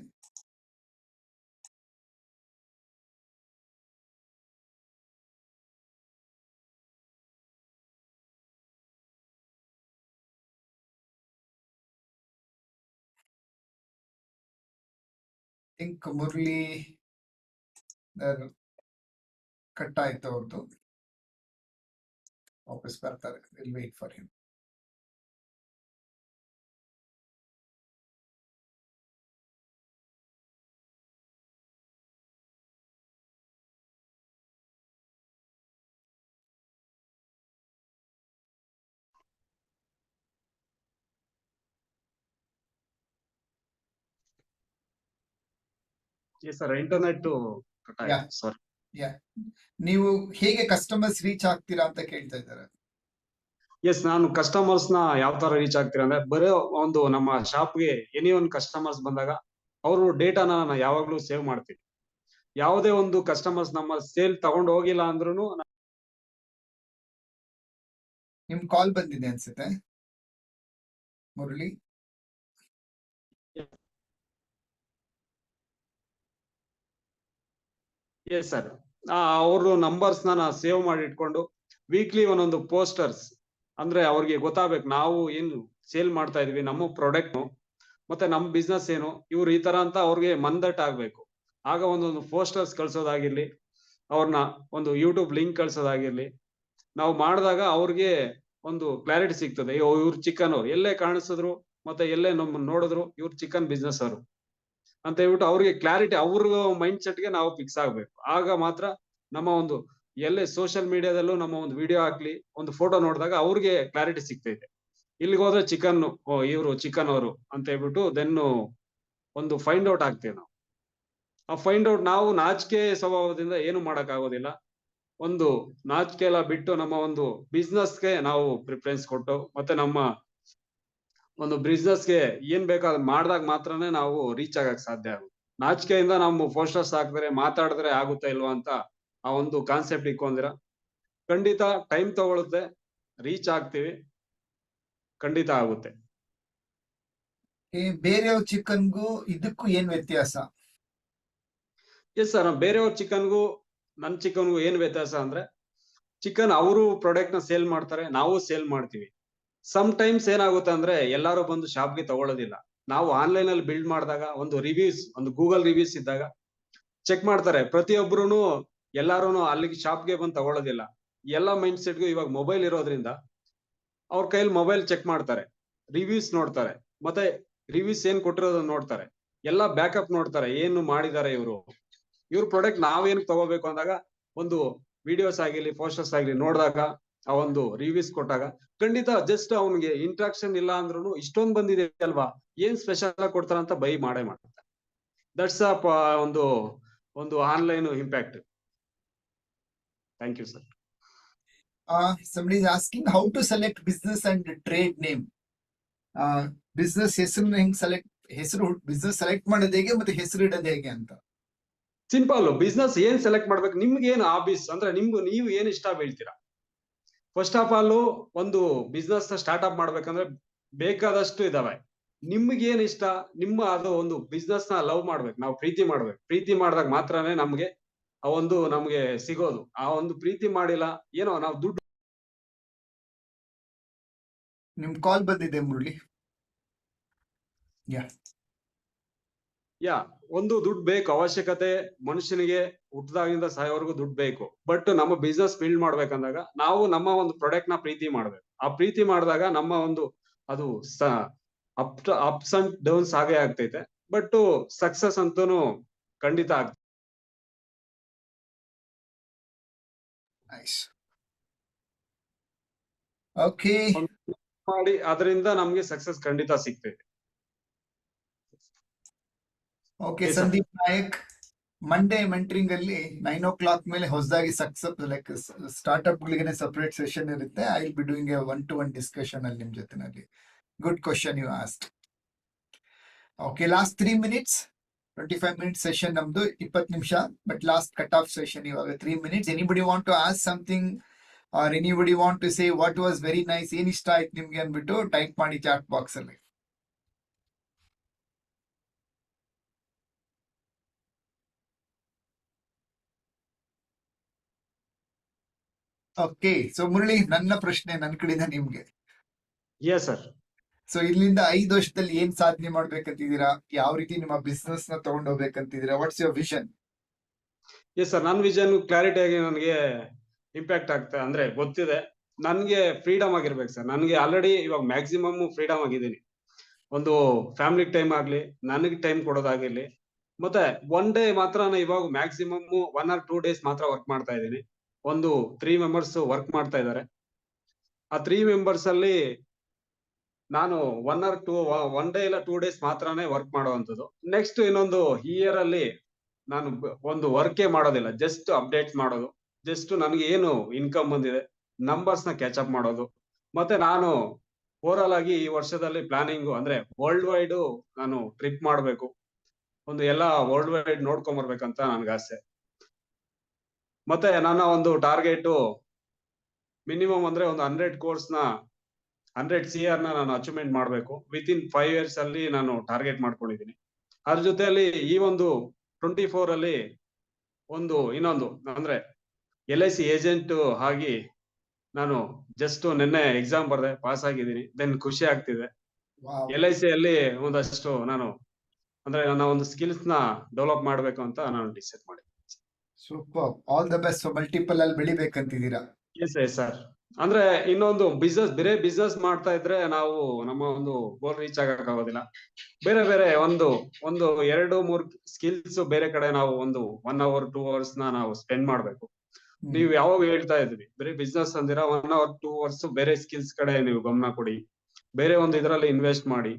ಥಿಂಕ್ ಮುರಳಿ ಕಟ್ ಆಯ್ತು ಅವ್ರದ್ದು ವಾಪಸ್ ಬರ್ತಾರೆ. Will wait for him sir internet. Sorry ನೀವು ಹೇಗೆ ಕಸ್ಟಮರ್ಸ್ ರೀಚ್ ಆಗ್ತೀರಾ ಅಂತ ಕೇಳ್ತಾ ಇದ್ದಾರೆ. ಎಸ್ ನಾನು ಕಸ್ಟಮರ್ಸ್ನ ಯಾವ ತರ ರೀಚ್ ಆಗ್ತೀರಾ ಅಂದ್ರೆ ಬರೋ ಒಂದು ನಮ್ಮ ಶಾಪ್ಗೆ ಎನಿ ಒಂದು ಕಸ್ಟಮರ್ಸ್ ಬಂದಾಗ ಅವರು ಡೇಟಾನ ನಾನು ಯಾವಾಗ್ಲೂ ಸೇವ್ ಮಾಡ್ತೀನಿ. ಯಾವುದೇ ಒಂದು ಕಸ್ಟಮರ್ಸ್ ನಮ್ಮ ಸೇಲ್ ತಗೊಂಡು ಹೋಗಿಲ್ಲ ಅಂದ್ರೂ ನಿಮ್ ಕಾಲ್ ಬಂದಿದೆ ಅನ್ಸುತ್ತೆ. ಮುರಳಿ. ಎಸ್ ಸರ್ ಅವರು ನಂಬರ್ಸ್ನ ಸೇವ್ ಮಾಡಿ ಇಟ್ಕೊಂಡು ವೀಕ್ಲಿ ಒಂದೊಂದು ಪೋಸ್ಟರ್ಸ್ ಅಂದ್ರೆ ಅವ್ರಿಗೆ ಗೊತ್ತಾಗ್ಬೇಕು, ನಾವು ಏನು ಸೇಲ್ ಮಾಡ್ತಾ ಇದೀವಿ, ನಮ್ಮ ಪ್ರಾಡಕ್ಟ್ ಮತ್ತೆ ನಮ್ ಬಿಸ್ನೆಸ್ ಏನು, ಇವ್ರು ಈ ತರ ಅಂತ ಅವ್ರಿಗೆ ಮಂದಟ್ ಆಗ್ಬೇಕು. ಆಗ ಒಂದೊಂದು ಪೋಸ್ಟರ್ಸ್ ಕಳ್ಸೋದಾಗಿರ್ಲಿ ಅವ್ರನ್ನ ಒಂದು ಯೂಟ್ಯೂಬ್ ಲಿಂಕ್ ಕಳ್ಸೋದಾಗಿರ್ಲಿ, ನಾವು ಮಾಡಿದಾಗ ಅವ್ರಿಗೆ ಒಂದು ಕ್ಲಾರಿಟಿ ಸಿಗ್ತದೆ. ಇವ್ರು ಚಿಕನ್ ಅವ್ರು ಎಲ್ಲೇ ಕಾಣಿಸಿದ್ರು, ಮತ್ತೆ ಎಲ್ಲೇ ನಮ್ಮ ನೋಡಿದ್ರು, ಇವ್ರು ಚಿಕನ್ ಬಿಸ್ನೆಸ್ ಅವರು. ಅಂತ ಹೇಳ್ಬಿಟ್ಟು ಅವ್ರಿಗೆ ಕ್ಲಾರಿಟಿ ಅವ್ರ ಮೈಂಡ್ ಸೆಟ್ಗೆ ನಾವು ಫಿಕ್ಸ್ ಆಗ್ಬೇಕು. ಆಗ ಮಾತ್ರ ನಮ್ಮ ಒಂದು ಎಲ್ಲೇ ಸೋಷಿಯಲ್ ಮೀಡಿಯಾದಲ್ಲೂ ನಮ್ಮ ಒಂದು ವಿಡಿಯೋ ಹಾಕ್ಲಿ, ಒಂದು ಫೋಟೋ ನೋಡಿದಾಗ ಅವ್ರಿಗೆ ಕ್ಲಾರಿಟಿ ಸಿಗ್ತೈತೆ. ಇಲ್ಲಿಗೆ ಹೋದ್ರೆ ಚಿಕನ್ ಇವರು ಚಿಕನ್ ಅವರು ಅಂತ ಹೇಳ್ಬಿಟ್ಟು ದೆನ್ ಒಂದು ಫೈಂಡ್ ಔಟ್ ಆಗ್ತೇವೆ ನಾವು. ಆ ಫೈಂಡ್ ಔಟ್ ನಾವು ನಾಚಿಕೆ ಸ್ವಭಾವದಿಂದ ಏನು ಮಾಡಕ್ ಆಗೋದಿಲ್ಲ. ಒಂದು ನಾಚಿಕೆ ಎಲ್ಲ ಬಿಟ್ಟು ನಮ್ಮ ಒಂದು ಬಿಸ್ನೆಸ್ಗೆ ನಾವು ಪ್ರಿಫರೆನ್ಸ್ ಕೊಟ್ಟು ಮತ್ತೆ ನಮ್ಮ ಒಂದು ಬಿಸ್ನೆಸ್ಗೆ ಏನ್ ಬೇಕೋ ಅದ್ ಮಾಡಿದಾಗ ಮಾತ್ರನೇ ನಾವು ರೀಚ್ ಆಗಕ್ ಸಾಧ್ಯ ಆಗುತ್ತೆ. ನಾಚಿಕೆಯಿಂದ ನಾವು ಪೋಸ್ಟರ್ಸ್ ಹಾಕಿದ್ರೆ ಮಾತಾಡಿದ್ರೆ ಆಗುತ್ತಾ ಇಲ್ವಾ ಅಂತ ಆ ಒಂದು ಕಾನ್ಸೆಪ್ಟ್ ಇಟ್ಕೊಂಡಿರ? ಖಂಡಿತ ಟೈಮ್ ತಗೊಳುತ್ತೆ ರೀಚ್ ಆಗ್ತೀವಿ ಖಂಡಿತ ಆಗುತ್ತೆ. ಬೇರೆಯವ್ರ ಚಿಕನ್ಗೂ ಇದಕ್ಕೂ ಏನ್ ವ್ಯತ್ಯಾಸ? ಎಸ್ ಸರ್ ಬೇರೆಯವ್ರ ಚಿಕನ್ಗೂ ನನ್ ಚಿಕನ್ಗೂ ಏನ್ ವ್ಯತ್ಯಾಸ ಅಂದ್ರೆ ಚಿಕನ್ ಅವರು ಪ್ರಾಡಕ್ಟ್ನ ಸೇಲ್ ಮಾಡ್ತಾರೆ ನಾವು ಸೇಲ್ ಮಾಡ್ತೀವಿ. ಸಮ್ ಟೈಮ್ಸ್ ಏನಾಗುತ್ತೆ ಅಂದ್ರೆ ಎಲ್ಲಾರು ಬಂದು ಶಾಪ್ಗೆ ತಗೊಳ್ಳೋದಿಲ್ಲ ನಾವು ಆನ್ಲೈನ್ ಅಲ್ಲಿ ಬಿಲ್ಡ್ ಮಾಡಿದಾಗ ಒಂದು ರಿವ್ಯೂಸ್ ಒಂದು ಗೂಗಲ್ ರಿವ್ಯೂಸ್ ಇದ್ದಾಗ ಚೆಕ್ ಮಾಡ್ತಾರೆ. ಪ್ರತಿಯೊಬ್ಬರು ಎಲ್ಲಾರು ಅಲ್ಲಿಗೆ ಶಾಪ್ಗೆ ಬಂದು ತಗೊಳ್ಳೋದಿಲ್ಲ ಎಲ್ಲ ಮೈಂಡ್ ಸೆಟ್ಗೂ ಇವಾಗ ಮೊಬೈಲ್ ಇರೋದ್ರಿಂದ ಅವ್ರ ಕೈಯಲ್ಲಿ ಮೊಬೈಲ್ ಚೆಕ್ ಮಾಡ್ತಾರೆ. ರಿವ್ಯೂಸ್ ನೋಡ್ತಾರೆ. ಮತ್ತೆ ರಿವ್ಯೂಸ್ ಏನ್ ಕೊಟ್ಟಿರೋದನ್ನ ನೋಡ್ತಾರೆ. ಎಲ್ಲ ಬ್ಯಾಕಪ್ ನೋಡ್ತಾರೆ. ಏನು ಮಾಡಿದ್ದಾರೆ ಇವರು? ಇವ್ರ ಪ್ರಾಡಕ್ಟ್ ನಾವೇನ್ ತಗೋಬೇಕು ಅಂದಾಗ ಒಂದು ವಿಡಿಯೋಸ್ ಆಗಿರ್ಲಿ ಪೋಸ್ಟರ್ಸ್ ಆಗಿರ್ಲಿ ನೋಡಿದಾಗ ಆ ಒಂದು ರಿವ್ಯೂಸ್ ಕೊಟ್ಟಾಗ ಖಂಡಿತ ಜಸ್ಟ್ ಅವನಿಗೆ ಇಂಟ್ರಾಕ್ಷನ್ ಇಲ್ಲ ಅಂದ್ರೂ ಇಷ್ಟೊಂದು ಬಂದಿದೆ ಅಲ್ವಾ? ಏನ್ ಸ್ಪೆಷಲ್ ಕೊಡ್ತಾರ ಅಂತ ಬೈ ಮಾಡೇ ಮಾಡ್ತಾರೆ. ದಟ್ಸ್ ಅ ಒಂದು ಒಂದು online impact thank you sir somebody is asking how to select business and trade name. Uh, business ಹೆಸರು ಹೆಂಗ್ ಸೆಲೆಕ್ಟ್ ಹೆಸರು ಬಿಸ್ನೆಸ್ ಸೆಲೆಕ್ಟ್ ಮಾಡೋದು ಹೇಗೆ ಮತ್ತೆ ಹೆಸರು ಇಡೋದು ಹೇಗೆ ಅಂತ? ಸಿಂಪಲ್ ಬಿಸ್ನೆಸ್ ಏನ್ ಸೆಲೆಕ್ಟ್ ಮಾಡ್ಬೇಕು? ನಿಮ್ಗೆ ಏನ್ ಆಬೀಸ್ ಅಂದ್ರೆ ನಿಮ್ಗೆ ನೀವು ಏನ್ ಇಷ್ಟ ಬೀಳ್ತೀರಾ? ಫಸ್ಟ್ ಆಫ್ ಆಲ್ ಒಂದು ಬಿಸ್ನೆಸ್ ಸ್ಟಾರ್ಟ್ ಅಪ್ ಮಾಡ್ಬೇಕಂದ್ರೆ ಬೇಕಾದಷ್ಟು ಇದಾವೆ. ನಿಮ್ಗೆ ಏನ್ ಇಷ್ಟ? ನಿಮ್ಮ ಅದು ಒಂದು ಬಿಸ್ನೆಸ್ನ ಲವ್ ಮಾಡ್ಬೇಕು. ನಾವು ಪ್ರೀತಿ ಮಾಡ್ಬೇಕು. ಪ್ರೀತಿ ಮಾಡಿದಾಗ ಮಾತ್ರನೇ ನಮ್ಗೆ ಆ ಒಂದು ನಮ್ಗೆ ಸಿಗೋದು. ಆ ಒಂದು ಪ್ರೀತಿ ಮಾಡಿಲ್ಲ, ಏನೋ ನಾವು ದುಡ್ಡು ನಿಮ್ ಕಾಲ್ ಬಂದಿದೆ ಮುರಳಿ. ಯಾ ಯಾ ಒಂದು ದುಡ್ಡು ಬೇಕು ಅವಶ್ಯಕತೆ ಮನುಷ್ಯನಿಗೆ ಹುಟ್ಟದಾಗಿಂದ ಸಾಯೋವರೆಗೂ ದುಡ್ಡು ಬೇಕು. ಬಟ್ ನಮ್ಮ ಬಿಸ್ನೆಸ್ ಬಿಲ್ಡ್ ಮಾಡ್ಬೇಕಂದಾಗ ನಾವು ನಮ್ಮ ಒಂದು ಪ್ರಾಡಕ್ಟ್ನ ಪ್ರೀತಿ ಮಾಡ್ಬೇಕು. ಆ ಪ್ರೀತಿ ಮಾಡಿದಾಗ ನಮ್ಮ ಒಂದು ಅದು ಅಪ್ ಅಪ್ಸ್ ಅಂಡ್ ಡೌನ್ಸ್ ಆಗೇ ಆಗ್ತೈತೆ. ಬಟ್ ಸಕ್ಸಸ್ ಅಂತೂ ಖಂಡಿತ ಆಗ್ತದೆ ಮಾಡಿ ಅದರಿಂದ ನಮ್ಗೆ ಸಕ್ಸಸ್ ಖಂಡಿತ ಸಿಗ್ತೈತೆ. Okay Sandeep Nayak Monday mentoring ಅಲ್ಲಿ ನೈನ್ ಓ ಕ್ಲಾಕ್ ಮೇಲೆ ಹೊಸದಾಗಿ ಸಕ್ಸಸ್ ಲೈಕ್ ಸ್ಟಾರ್ಟ್ಅಪ್ ಗಳಿಗೆ ಸಪರೇಟ್ ಸೆಷನ್ ಇರುತ್ತೆ. I will be doing a one to one discussion ಅಲ್ಲಿ ನಿಮ್ ಜೊತೆನಲ್ಲಿ. Good question you asked okay last three minutes twenty five minutes session ನಮ್ದು ಇಪ್ಪತ್ತು ನಿಮಿಷ but last cut off session ಇವಾಗ three minutes anybody want to ask something or anybody want to say what was very nice ಏನ್ ಇಷ್ಟ ಆಯ್ತು ನಿಮ್ಗೆ ಅಂದ್ಬಿಟ್ಟು type ಮಾಡಿ ಚಾಟ್ ಬಾಕ್ಸ್ ಅಲ್ಲಿ. ಓಕೆ ಸೊ ಮುರಳಿ ನನ್ನ ಪ್ರಶ್ನೆ ನನ್ನ ಕಡೆಯಿಂದ ನಿಮ್ಗೆ. ಸರ್ ಸೊ ಇಲ್ಲಿಂದ ಐದು ವರ್ಷದಲ್ಲಿ ಏನ್ ಸಾಧನೆ ಮಾಡ್ಬೇಕಂತಿದ್ದೀರಾ? ಯಾವ ರೀತಿ ನಿಮ್ಮ ಬಿಸ್ನೆಸ್ನ ತಗೊಂಡ್ ಹೋಗ್ಬೇಕಂತಿದ್ದೀರಾ? What's your vision yes sir ನನ್ನ ವಿಷನ್ ಕ್ಲಾರಿಟಿ ಆಗಿ ನನಗೆ ಇಂಪ್ಯಾಕ್ಟ್ ಆಗ್ತಾ ಅಂದ್ರೆ ಗೊತ್ತಿದೆ. ನನಗೆ ಫ್ರೀಡಮ್ ಆಗಿರ್ಬೇಕು ಸರ್ ನನಗೆ ಆಲ್ರೆಡಿ ಇವಾಗ ಮ್ಯಾಕ್ಸಿಮಮ್ ಫ್ರೀಡಮ್ ಆಗಿದ್ದೀನಿ. ಒಂದು ಫ್ಯಾಮಿಲಿ ಟೈಮ್ ಆಗ್ಲಿ ನನಗೆ ಟೈಮ್ ಕೊಡೋದಾಗಿರ್ಲಿ. ಮತ್ತೆ ಒನ್ ಡೇ ಮಾತ್ರ ನಾನು ಇವಾಗ maximum one or two days ಮಾತ್ರ ವರ್ಕ್ ಮಾಡ್ತಾ ಇದ್ದೀನಿ. ಒಂದು ತ್ರೀ ಮೆಂಬರ್ಸ್ ವರ್ಕ್ ಮಾಡ್ತಾ ಇದ್ದಾರೆ. ಆ ತ್ರೀ ಮೆಂಬರ್ಸ್ ಅಲ್ಲಿ ನಾನು one or two one day ಇಲ್ಲ ಟೂ ಡೇಸ್ ಮಾತ್ರನೇ ವರ್ಕ್ ಮಾಡುವಂಥದ್ದು ನೆಕ್ಸ್ಟ್ ಇನ್ನೊಂದು ಇಯರ್ ಅಲ್ಲಿ ನಾನು ಒಂದು ವರ್ಕೇ ಮಾಡೋದಿಲ್ಲ ಜಸ್ಟ್ ಅಪ್ಡೇಟ್ ಮಾಡೋದು. ಜಸ್ಟ್ ನನಗೆ ಏನು ಇನ್ಕಮ್ ಬಂದಿದೆ ನಂಬರ್ಸ್ನ ಕ್ಯಾಚ್ ಅಪ್ ಮಾಡೋದು. ಮತ್ತೆ ನಾನು ಓವರಾಲ್ ಆಗಿ ಈ ವರ್ಷದಲ್ಲಿ ಪ್ಲಾನಿಂಗ್ ಅಂದ್ರೆ ವರ್ಲ್ಡ್ ವೈಡ್ ನಾನು ಟ್ರಿಪ್ ಮಾಡಬೇಕು. ಒಂದು ಎಲ್ಲ ವರ್ಲ್ಡ್ ವೈಡ್ ನೋಡ್ಕೊಂಡ್ ಬರ್ಬೇಕಂತ ನನ್ಗೆ ಆಸೆ. ಮತ್ತೆ ನನ್ನ ಒಂದು ಟಾರ್ಗೆಟ್ ಮಿನಿಮಮ್ ಅಂದ್ರೆ ಒಂದು ಹಂಡ್ರೆಡ್ ಕೋರ್ಸ್ನ ಹಂಡ್ರೆಡ್ ಸಿ ಆರ್ನ ನಾನು ಅಚೀವ್ಮೆಂಟ್ ಮಾಡಬೇಕು. ವಿತ್ ಇನ್ ಫೈವ್ ಇಯರ್ಸ್ ಅಲ್ಲಿ ನಾನು ಟಾರ್ಗೆಟ್ ಮಾಡ್ಕೊಂಡಿದ್ದೀನಿ. ಅದ್ರ ಜೊತೆಯಲ್ಲಿ ಈ ಒಂದು ಟ್ವೆಂಟಿ ಫೋರ್ ಅಲ್ಲಿ ಒಂದು ಇನ್ನೊಂದು ಅಂದ್ರೆ ಎಲ್ ಐ ಸಿ ಏಜೆಂಟ್ ಆಗಿ ನಾನು ಜಸ್ಟ್ ನಿನ್ನೆ ಎಕ್ಸಾಮ್ ಬರ್ದೆ ಪಾಸ್ ಆಗಿದ್ದೀನಿ. ದೆನ್ ಖುಷಿ ಆಗ್ತಿದೆ. ಎಲ್ ಐ ಸಿ ಅಲ್ಲಿ ಒಂದಷ್ಟು ನಾನು ಅಂದ್ರೆ ನನ್ನ ಒಂದು ಸ್ಕಿಲ್ಸ್ನ ಡೆವಲಪ್ ಮಾಡ್ಬೇಕು ಅಂತ ನಾನು ಡಿಸೈಡ್ ಮಾಡಿ super all the best multiple ಅಲ್ಲಿ ಬೆಳಿಬೇಕಂತಿದ್ದೀರಾ? ಎಸ್ ಎಸ್ ಸರ್ ಅಂದ್ರೆ ಇನ್ನೊಂದು ಬಿಸ್ನೆಸ್ ಬೇರೆ ಬಿಸ್ನೆಸ್ ಮಾಡ್ತಾ ಇದ್ರೆ ನಾವು ನಮ್ಮ ಒಂದು ಗೋಲ್ ರೀಚ್ ಆಗಕ್ ಆಗೋದಿಲ್ಲ. ಬೇರೆ ಬೇರೆ ಒಂದು ಒಂದು ಎರಡು ಮೂರ್ ಸ್ಕಿಲ್ಸ್ ಬೇರೆ ಕಡೆ ನಾವು ಒಂದು ಒನ್ ಅವರ್ ಟೂ ಅವರ್ಸ್ನ ನಾವು ಸ್ಪೆಂಡ್ ಮಾಡ್ಬೇಕು. ನೀವು ಯಾವಾಗ ಹೇಳ್ತಾ ಇದ್ವಿ ಬರೀ ಬಿಸ್ನೆಸ್ ಅಂದಿರ ಒನ್ ಅವರ್ ಟೂ ಅವರ್ಸ್ ಬೇರೆ ಸ್ಕಿಲ್ಸ್ ಕಡೆ ನೀವು ಗಮನ ಕೊಡಿ. ಬೇರೆ ಒಂದು ಇದರಲ್ಲಿ ಇನ್ವೆಸ್ಟ್ ಮಾಡಿ.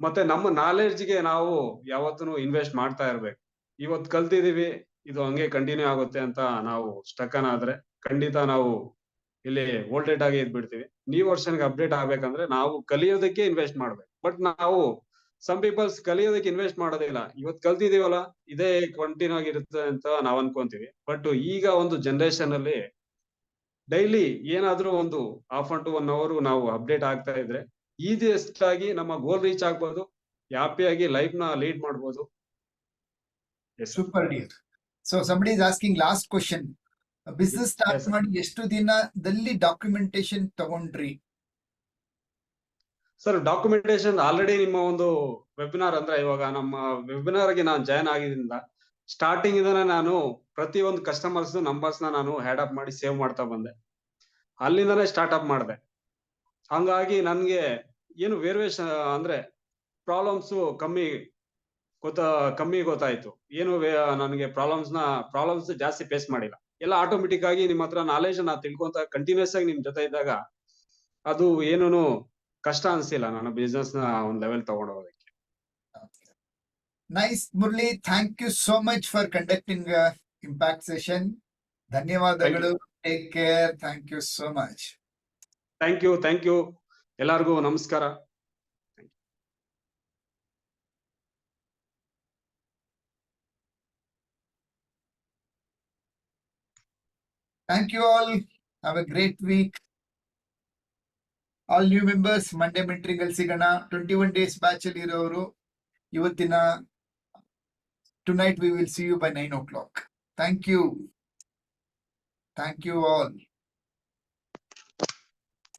ಮತ್ತೆ ನಮ್ಮ ನಾಲೆಡ್ಜ್ಗೆ ನಾವು ಯಾವತ್ತೂ ಇನ್ವೆಸ್ಟ್ ಮಾಡ್ತಾ ಇರ್ಬೇಕು. ಇವತ್ತು ಕಲ್ತಿದೀವಿ ಇದು ಹಂಗೆ ಕಂಟಿನ್ಯೂ ಆಗುತ್ತೆ ಅಂತ ನಾವು ಸ್ಟಕನ್ ಆದ್ರೆ ಖಂಡಿತ ನಾವು ಇಲ್ಲಿ ವೋಲ್ಟೇಟ್ ಆಗಿ ಇದ್ಬಿಡ್ತೀವಿ. ನೀವು ವರ್ಷನ್ಗೆ ಅಪ್ಡೇಟ್ ಆಗ್ಬೇಕಂದ್ರೆ ನಾವು ಕಲಿಯೋದಕ್ಕೆ ಇನ್ವೆಸ್ಟ್ ಮಾಡ್ಬೇಕು. ಬಟ್ ನಾವು ಸಮ್ ಪೀಪಲ್ಸ್ ಕಲಿಯೋದಕ್ಕೆ ಇನ್ವೆಸ್ಟ್ ಮಾಡೋದಿಲ್ಲ. ಇವತ್ ಕಲ್ತಿದೀವಲ್ಲ, ಇದೇ ಕಂಟಿನ್ಯೂ ಆಗಿರುತ್ತೆ ಅಂತ ನಾವ್ ಅನ್ಕೊಂತೀವಿ. ಬಟ್ ಈಗ ಒಂದು ಜನರೇಷನ್ ಅಲ್ಲಿ ಡೈಲಿ ಏನಾದ್ರೂ ಒಂದು half an to one hour ನಾವು ಅಪ್ಡೇಟ್ ಆಗ್ತಾ ಇದ್ರೆ ಈಸಿಯೆಸ್ಟ್ ಆಗಿ ನಮ್ಮ ಗೋಲ್ ರೀಚ್ ಆಗ್ಬೋದು. ಹ್ಯಾಪಿಯಾಗಿ ಲೈಫ್ನ ಲೀಡ್ ಮಾಡ್ಬೋದು. Super dear so somebody is asking last question business start ಮಾಡಿ ಎಷ್ಟು ದಿನದಲ್ಲಿ ಡಾಕ್ಯುಮೆಂಟೇಶನ್ ತಗೊಂಡ್ರಿ? ಸರ್ ಡಾಕ್ಯುಮೆಂಟೇಶನ್ ಆಲ್ರೆಡಿ ನಿಮ್ಮ ಒಂದು ವೆಬಿನಾರ್ ಅಂದ್ರೆ ಇವಾಗ ನಮ್ಮ ವೆಬಿನಾರ್ಗೆ ನಾನು ಜಾಯ್ನ್ ಆಗಿದ್ರಿಂದ ಸ್ಟಾರ್ಟಿಂಗ್ ಇಂದನೇ ನಾನು ಪ್ರತಿ ಒಂದು ಕಸ್ಟಮರ್ಸ್ ನಂಬರ್ಸ್ನ ನಾನು ಹ್ಯಾಡ್ ಅಪ್ ಮಾಡಿ ಸೇವ್ ಮಾಡ್ತಾ ಬಂದೆ. ಅಲ್ಲಿಂದನೇ ಸ್ಟಾರ್ಟ್ ಅಪ್ ಮಾಡಿದೆ. ಹಂಗಾಗಿ ನನ್ಗೆ ಏನು ವೇರಿಯೇಷನ್ ಅಂದ್ರೆ ಪ್ರಾಬ್ಲಮ್ಸ್ ಕಮ್ಮಿ ಗೊತ್ತಾ ಕಮ್ಮಿ ಗೊತ್ತಾಯ್ತು. ಏನು ನನಗೆ ಪ್ರಾಬ್ಲಮ್ಸ್ನ ಪ್ರಾಬ್ಲಮ್ಸ್ ಜಾಸ್ತಿ ಫೇಸ್ ಮಾಡಿಲ್ಲ. ಎಲ್ಲ ಆಟೋಮೆಟಿಕ್ ಆಗಿ ನಿಮ್ಮ ಹತ್ರ ನಾಲೆಜ್ ನಾ ತಿಳ್ಕೊಂತ ಕಂಟಿನ್ಯೂಸ್ ಆಗಿ ನಿಮ್ ಜೊತೆ ಇದ್ದಾಗ ಅದು ಏನೂನು ಕಷ್ಟ ಅನ್ಸಿಲ್ಲ ನನ್ನ ಬಿಸ್ನೆಸ್ನ ಒಂದ್ level ತಗೊಂಡೋಗೋದಕ್ಕೆ. Nice Murali thank you so much for conducting impact session ಧನ್ಯವಾದಗಳು take care thank you so much thank you thank you ಎಲ್ಲರಿಗೂ ನಮಸ್ಕಾರ. Thank you all. Have a great week. All new members Monday ಮೆಂಟ್ರಿಗಲ್ ಸಿಗೋಣ twenty one days batch ಅಲ್ಲಿ ಇರೋರು ಇವತ್ತಿನ tonight we will see you by nine o'clock thank you thank you all